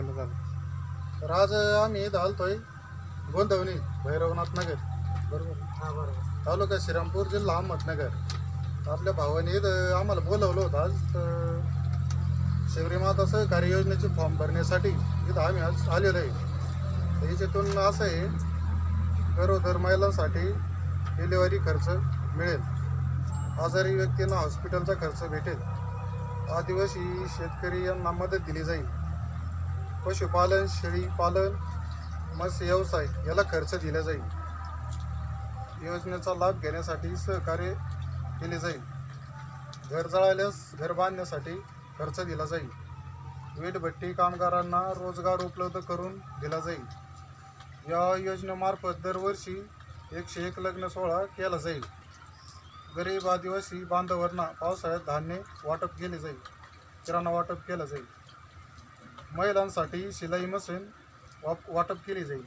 केलं झालं तर आज आम्ही इथं आलतोय गोंदवणी भैरवनाथ नगर. बरोबर? हा बरोबर. तालुका श्रीरामपूर जिल्हा अहमदनगर. तर आपल्या भावाने इथं आम्हाला बोलवलं होतं आज तर शिवरी माता सहकारी योजनेचे फॉर्म भरण्यासाठी इथं आम्ही आज आलेलो आहे. तर याच्यातून असं आहे गरोदर महिलांसाठी डिलिव्हरी खर्च मिळेल. आजारी व्यक्तींना हॉस्पिटलचा खर्च भेटेल. आदिवासी शेतकरी यांना मदत दिली जाईल. पशुपालन शेळीपालन मत्स्य व्यवसाय याला खर्च दिला जाईल. योजनेचा लाभ घेण्यासाठी सहकार्य केले जाईल. घर जळाल्यास घर बांधण्यासाठी खर्च दिला जाईल. वीटभट्टी कामगारांना रोजगार उपलब्ध करून दिला जाईल. या योजनेमार्फत दरवर्षी एकशे एक लग्न सोहळा केला जाईल. गरीब आदिवासी बांधवांना पावसाळ्यात धान्य वाटप केले जाईल. किराणा वाटप केलं जाईल. महिलांसाठी शिलाई मशीन वाप वाटप केली जाईल.